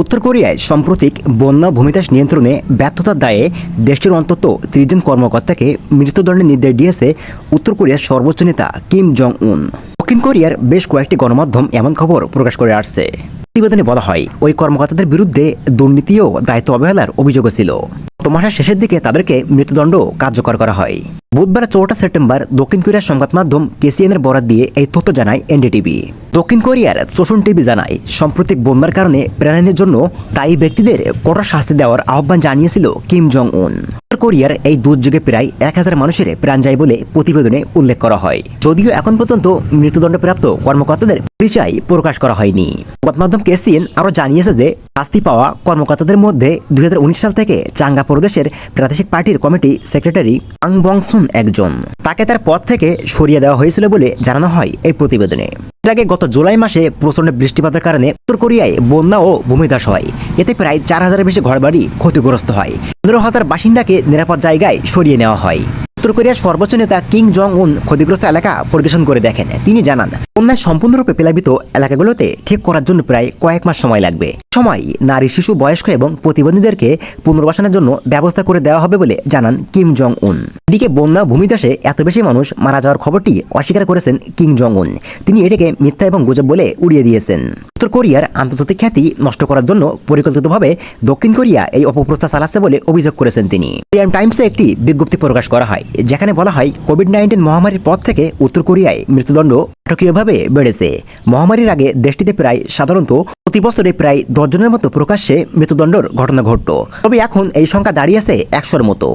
উত্তর কোরিয়ায় সাম্প্রতিক বন্যা ভূমিতাস নিয়ন্ত্রণে ব্যর্থতার দায়ে দেশটির অন্তত ত্রিশ জন কর্মকর্তাকে মৃত্যুদণ্ডের নির্দেশ দিয়েছে উত্তর কোরিয়ার সর্বোচ্চ নেতা কিম জং উন দক্ষিণ কোরিয়ার বেশ কয়েকটি গণমাধ্যম এমন খবর প্রকাশ করে আসছে। প্রতিবেদনে বলা হয়, ওই কর্মকর্তাদের বিরুদ্ধে দুর্নীতি ও দায়িত্ব অবহেলার অভিযোগও ছিল। গত মাসের শেষের দিকে তাদেরকে মৃত্যুদণ্ড কার্যকর করা হয়। বুধবার চৌঠা সেপ্টেম্বর দক্ষিণ কোরিয়ার সংবাদ মাধ্যম কেসিএনের বরাত দিয়ে এই তথ্য জানায় এনডিটিভি। দক্ষিণ কোরিয়ার শোষণ টিভি জানায়, সাম্প্রতিক বন্যার কারণে প্রাণীর জন্য তাই ব্যক্তিদের কঠোর শাস্তি দেওয়ার আহ্বান জানিয়েছিল কিম জং উন কোরিয়ার এই দুর্যোগে প্রায় এক হাজার মানুষের প্রাণ যায় বলে প্রতিবেদনে উল্লেখ করা হয়। যদিও এখন পর্যন্ত মৃত্যুদণ্ডপ্রাপ্ত কর্মকর্তাদের পরিচয় প্রকাশ করা হয়নি। সংবাদ মাধ্যম কেসিএন আরও জানিয়েছে যে, শাস্তি পাওয়া কর্মকর্তাদের মধ্যে দুই হাজার উনিশ সাল থেকে চাঙ্গা প্রদেশের প্রাদেশিক পার্টির কমিটি সেক্রেটারি আং বংসুন একজন। তাকে তার পদ থেকে সরিয়ে দেওয়া হয়েছিল বলে জানানো হয় এই প্রতিবেদনে। এর আগে গত জুলাই মাসে প্রচণ্ড বৃষ্টিপাতের কারণে উত্তর কোরিয়ায় বন্যা ও ভূমিধাস হয়। এতে প্রায় চার হাজারের বেশি ঘরবাড়ি ক্ষতিগ্রস্ত হয়। পনেরো হাজার বাসিন্দাকে নিরাপদ জায়গায় সরিয়ে নেওয়া হয়। উত্তর কোরিয়ার সর্বোচ্চ নেতা কিং জং উন ক্ষতিগ্রস্ত এলাকা পরিদর্শন করে দেখেন। তিনি জানান বন্যায় সম্পূর্ণরূপে প্লাবিত এলাকাগুলোতে ঠিক করার জন্য প্রায় কয়েক মাস সময় লাগবে। সময়, নারী, শিশু, বয়স্ক এবং প্রতিবন্ধীদেরকে পুনর্বাসনের জন্য ব্যবস্থা করে দেওয়া হবে বলে জানান কিম জং উন এদিকে বন্যা, ভূমিধসে এত বেশি মানুষ মারা যাওয়ার খবরটি অস্বীকার করেছেন কিং জং উন তিনি এটাকে মিথ্যা এবং গুজব বলে উড়িয়ে দিয়েছেন। কোরিয়ার আন্তর্জাতিক খ্যাতি নষ্ট করার জন্য পরিকল্পিতভাবে দক্ষিণ কোরিয়া এই অপপ্রস্তাব চালাচ্ছে বলে অভিযোগ করেছেন তিনি। কোরিয়ান টাইমসে একটি বিজ্ঞপ্তি প্রকাশ করা হয়, যেখানে বলা হয় কোভিড নাইন্টিন মহামারীর পর থেকে উত্তর কোরিয়ায় মৃত্যুদণ্ড নাটকীয়ভাবে বেড়েছে। মহামারীর আগে দেশটিতে প্রায় সাধারণত প্রতি বছরে প্রায় দশজনের মতো প্রকাশ্যে মৃত্যুদণ্ডের ঘটনা ঘটত। তবে এখন এই সংখ্যা দাঁড়িয়েছে একশোর মতো।